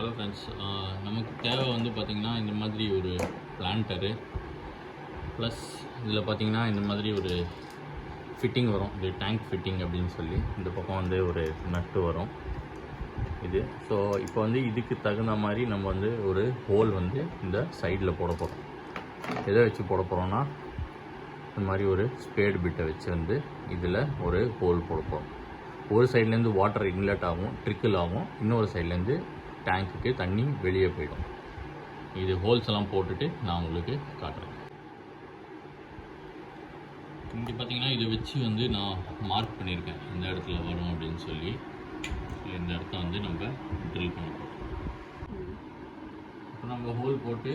Hello friends நமக்கு தேவை வந்து பார்த்திங்கன்னா இந்த மாதிரி ஒரு பிளான்டரு ப்ளஸ் இதில் பார்த்தீங்கன்னா இந்த மாதிரி ஒரு ஃபிட்டிங் வரும். இது டேங்க் ஃபிட்டிங் அப்படின்னு சொல்லி இந்த பக்கம் வந்து ஒரு நட்டு வரும். இது. ஸோ இப்போ வந்து இதுக்கு தகுந்த மாதிரி நம்ம வந்து ஒரு ஹோல் வந்து இந்த சைடில் போட போகிறோம் எதை வச்சு போட போகிறோம்னா இந்த மாதிரி ஒரு ஸ்பேடு பிட்டை வச்சு வந்து இதில் ஒரு ஹோல் போட போகிறோம் ஒரு சைட்லேருந்து வாட்டர் இன்லெட் ஆகும் ட்ரிக்கிள் ஆகும். இன்னொரு சைட்லேருந்து டேங்க்குக்கு தண்ணி வெளியே போயிடும். இது ஹோல்ஸ் எல்லாம் போட்டுட்டு நான் உங்களுக்கு காட்டுறேன். இங்கே பார்த்தீங்கன்னா இதை வச்சு வந்து நான் மார்க் பண்ணியிருக்கேன். இந்த இடத்துல வரும் அப்படின்னு சொல்லி. இந்த இடத்த வந்து நம்ம ட்ரில் பண்ண போகிறோம் இப்போ நம்ம ஹோல் போட்டு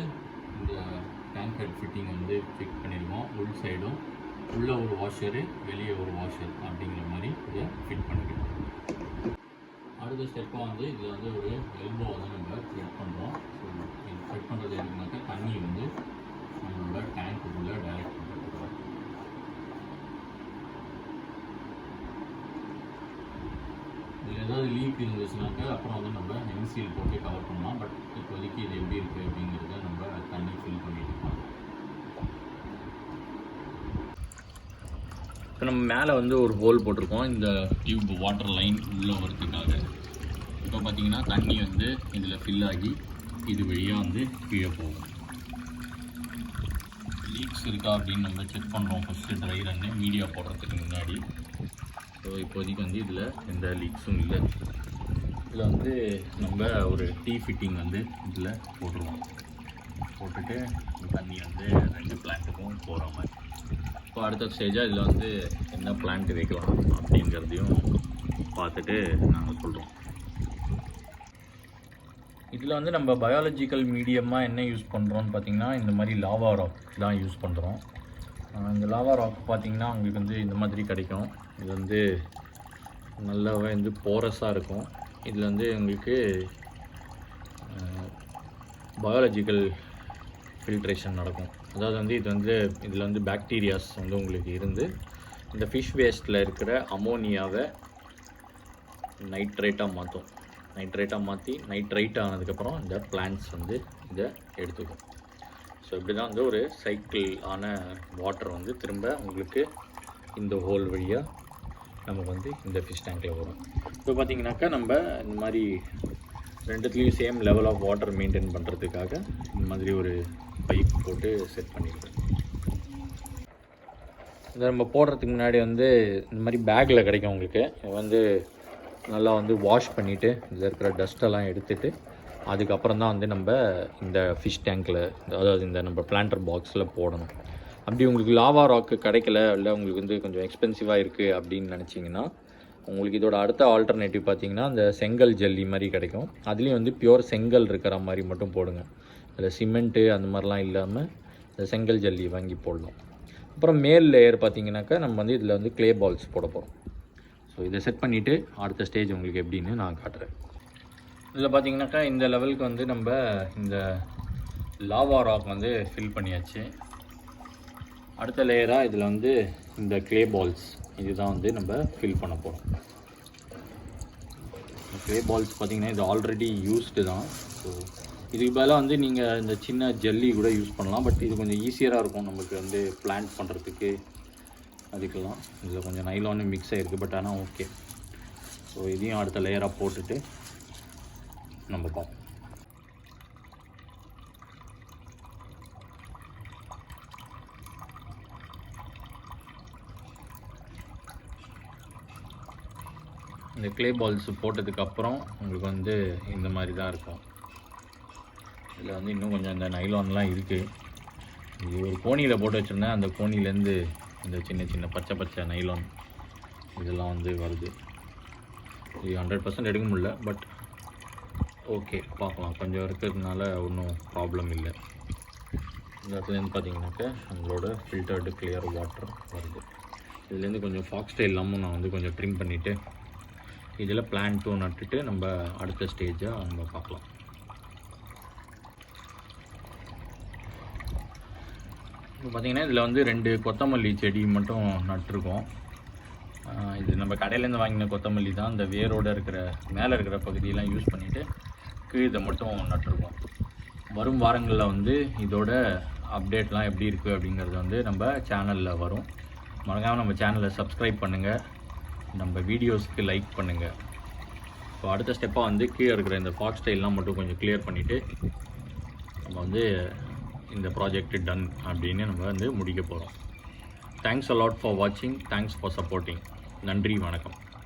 இந்த டேங்க் ஹெட் ஃபிட்டிங் வந்து ஃபிட் பண்ணியிருக்கோம் உள் சைடும் உள்ளே ஒரு வாஷரு வெளியே ஒரு வாஷர் அப்படிங்கிற மாதிரி அடுத்த ஸ்டெப்பாக வந்து இதில் வந்து ஒரு எல்போ வந்து நம்ம ஃபிட் பண்ணுறோம் ஸோ இது ஃபிட் பண்ணுறது எதுக்குனாக்கா தண்ணி வந்து நம்மளோட டேங்க்குள்ளே டைரக்ட் பண்ணுறோம் இதில் ஏதாவது லீக் இருந்துச்சுனாக்கா அப்புறம் வந்து நம்ம எம்சிஎல் போட்டு கவர் பண்ணலாம். பட் இப்போதைக்கு இது எப்படி இருக்குது அப்படிங்கிறது நம்ம தண்ணி ஃபில் பண்ணிட்டு இருக்கோம் இப்போ நம்ம மேலே வந்து ஒரு ஹோல் போட்டிருக்கோம். இந்த டியூப் வாட்டர் லைன் உள்ளே வரதுக்காக இப்போ பார்த்தீங்கன்னா தண்ணி வந்து இதில் ஃபில் ஆகி இது வழியாக வந்து கீழே போகும். லீக்ஸ் இருக்கா அப்படின்னு நம்ம செக் பண்ணுறோம் ஃபஸ்ட்டு ட்ரை ரன்னு மீடியா போடுறதுக்கு முன்னாடி. ஸோ இப்போதைக்கு வந்து இதில் எந்த லீக்ஸும் இல்லை. இதில் வந்து நம்ம ஒரு டீ ஃபிட்டிங் வந்து இதில் போட்டுருவோம். போட்டுட்டு தண்ணி வந்து ரெண்டு பிளான்ட்டுக்கும் போகிற மாதிரி. இப்போ அடுத்த ஸ்டேஜாக இதில் வந்து என்ன பிளான்ட் வைக்கலாம் அப்படிங்கிறதையும் பார்த்துட்டு நாங்கள் சொல்கிறோம் இதில் வந்து நம்ம பயாலஜிக்கல் மீடியமாக என்ன யூஸ் பண்ணுறோம்னு பார்த்தீங்கன்னா இந்த மாதிரி லாவா ராக் தான் யூஸ் பண்ணுறோம் இந்த லாவா ராக் பார்த்தீங்கன்னா உங்களுக்கு வந்து இந்த மாதிரி கிடைக்கும். இது வந்து நல்லாவே வந்து போரஸாக இருக்கும். இதில் வந்து உங்களுக்கு பயாலஜிக்கல் ஃபில்ட்ரேஷன் நடக்கும். அதாவது வந்து இது வந்து இதில் வந்து பாக்டீரியாஸ் வந்து உங்களுக்கு இருந்து இந்த ஃபிஷ் வேஸ்ட்டில் இருக்கிற அமோனியாவை நைட்ரேட்டாக மாற்றும் நைட்ரேட்டாக மாற்றி நைட்ரைட் ஆனதுக்கப்புறம் இந்த பிளான்ஸ் வந்து இதை எடுத்துக்கும். ஸோ இப்படி தான் வந்து ஒரு சைக்கிள் ஆன வாட்டர் வந்து திரும்ப உங்களுக்கு இந்த ஹோல் வழியாக நமக்கு வந்து இந்த ஃபிஷ் டேங்க்கில் வரும். இப்போ பார்த்தீங்கன்னாக்கா நம்ம இந்த மாதிரி ரெண்டுத்துலேயும் same level of water maintain பண்ணுறதுக்காக இந்த மாதிரி ஒரு பைப் போட்டு செட் பண்ணியிருக்கேன் இதை நம்ம போடுறதுக்கு முன்னாடி வந்து இந்த மாதிரி பேக்கில் கிடைக்கும் உங்களுக்கு. வந்து நல்லா வந்து வாஷ் பண்ணிவிட்டு இதில் இருக்கிற டஸ்ட்டெல்லாம் எடுத்துட்டு அதுக்கப்புறம் தான் வந்து நம்ம இந்த ஃபிஷ் டேங்க்கில் அதாவது இந்த நம்ம பிளான்டர் பாக்ஸில் போடணும். அப்படி உங்களுக்கு லாவா ராக்கு கிடைக்கல இல்லை உங்களுக்கு வந்து கொஞ்சம் எக்ஸ்பென்சிவாக இருக்குது அப்படின்னு நினச்சிங்கன்னா உங்களுக்கு இதோட அடுத்த ஆல்டர்னேட்டிவ் பார்த்தீங்கன்னா இந்த செங்கல் ஜல்லி மாதிரி கிடைக்கும். அதுலேயும் வந்து பியோர் செங்கல் இருக்கிற மாதிரி மட்டும் போடுங்க. அதில் சிமெண்ட்டு அந்த மாதிரிலாம் இல்லாமல் இந்த செங்கல் ஜல்லி வாங்கி போடணும். அப்புறம் மேல் லேயர் பார்த்தீங்கன்னாக்கா நம்ம வந்து இதில் வந்து க்ளே பால்ஸ் போட போகிறோம் ஸோ இதை செட் பண்ணிவிட்டு அடுத்த ஸ்டேஜ் உங்களுக்கு எப்படின்னு நான் காட்டுறேன். இதில் பார்த்தீங்கன்னாக்கா இந்த லெவலுக்கு வந்து நம்ம இந்த லாவா ராக் வந்து ஃபில் பண்ணியாச்சு. அடுத்த லேயராக இதில் வந்து இந்த க்ளே பால்ஸ் இதுதான் வந்து நம்ம ஃபில் பண்ண போகிறோம் க்ளே பால்ஸ் பார்த்தீங்கன்னா இது ஆல்ரெடி யூஸ்டு தான். ஸோ இதுக்கு பதிலாக வந்து நீங்கள் இந்த சின்ன ஜல்லி கூட யூஸ் பண்ணலாம். பட் இது கொஞ்சம் ஈஸியராக இருக்கும் நமக்கு வந்து பிளான்ட் பண்ணுறதுக்கு அதுக்கெல்லாம் இதில் கொஞ்சம் நைலானும் மிக்ஸ் ஆகிருக்கு பட் ஆனால் ஓகே ஸோ இதையும் அடுத்த லேயராக போட்டுட்டு நம்ம பார்ப்போம். இந்த க்ளே பால்ஸ் போட்டதுக்கப்புறம் உங்களுக்கு வந்து இந்த மாதிரி தான் இருக்கும். இதில் வந்து இன்னும் கொஞ்சம் இந்த நைலான்லாம் இருக்குது இது ஒரு கோணியில் போட்டு வச்சுருந்தேன். அந்த கோணிலேருந்து இந்த சின்ன சின்ன பச்சை பச்சை நைலான் இதெல்லாம் வந்து வருது. இது ஹண்ட்ரட் பர்சன்ட் எடுக்க முடில பட் ஓகே பார்க்கலாம். கொஞ்சம் இருக்கிறதுனால ஒன்றும் ப்ராப்ளம் இல்லை. இந்த இடத்துலேருந்து பார்த்தீங்கன்னாக்கா நம்மளோட ஃபில்டர்டு கிளியர் வாட்டர் வருது. இதுலேருந்து கொஞ்சம் ஃபாக்ஸ் இல்லாமல் நான் வந்து கொஞ்சம் ட்ரிம் பண்ணிவிட்டு இதில் பிளான்ட்டும் நட்டுட்டு நம்ம அடுத்த ஸ்டேஜாக நம்ம பார்க்கலாம். இப்போ பார்த்தீங்கன்னா இதில் வந்து ரெண்டு கொத்தமல்லி செடி மட்டும் நட்டிருக்கோம். இது நம்ம கடையிலேருந்து வாங்கின கொத்தமல்லி தான். இந்த வேரோட இருக்கிற மேலே இருக்கிற பகுதியெல்லாம் யூஸ் பண்ணிவிட்டு கீழே மட்டும் நட்டிருக்கோம். வரும் வாரங்களில் வந்து இதோட அப்டேட்லாம் எப்படி இருக்குது அப்படிங்கிறது வந்து நம்ம சேனலில் வரும். மறக்காமல் நம்ம சேனலை சப்ஸ்கிரைப் பண்ணுங்கள் நம்ம வீடியோஸ்க்கு லைக் பண்ணுங்கள் இப்போ அடுத்த ஸ்டெப்பாக வந்து கீழே இருக்கிற இந்த ஃபாக்ஸ் ஸ்டைல்லாம் மட்டும் கொஞ்சம் கிளியர் பண்ணிவிட்டு நம்ம வந்து இந்த ப்ராஜெக்ட் டன் அப்படின்னு நம்ம வந்து முடிக்க போகிறோம் தேங்க்ஸ் அலாட் ஃபார் வாட்சிங் தேங்க்ஸ் ஃபார் சப்போர்ட்டிங் நன்றி வணக்கம்.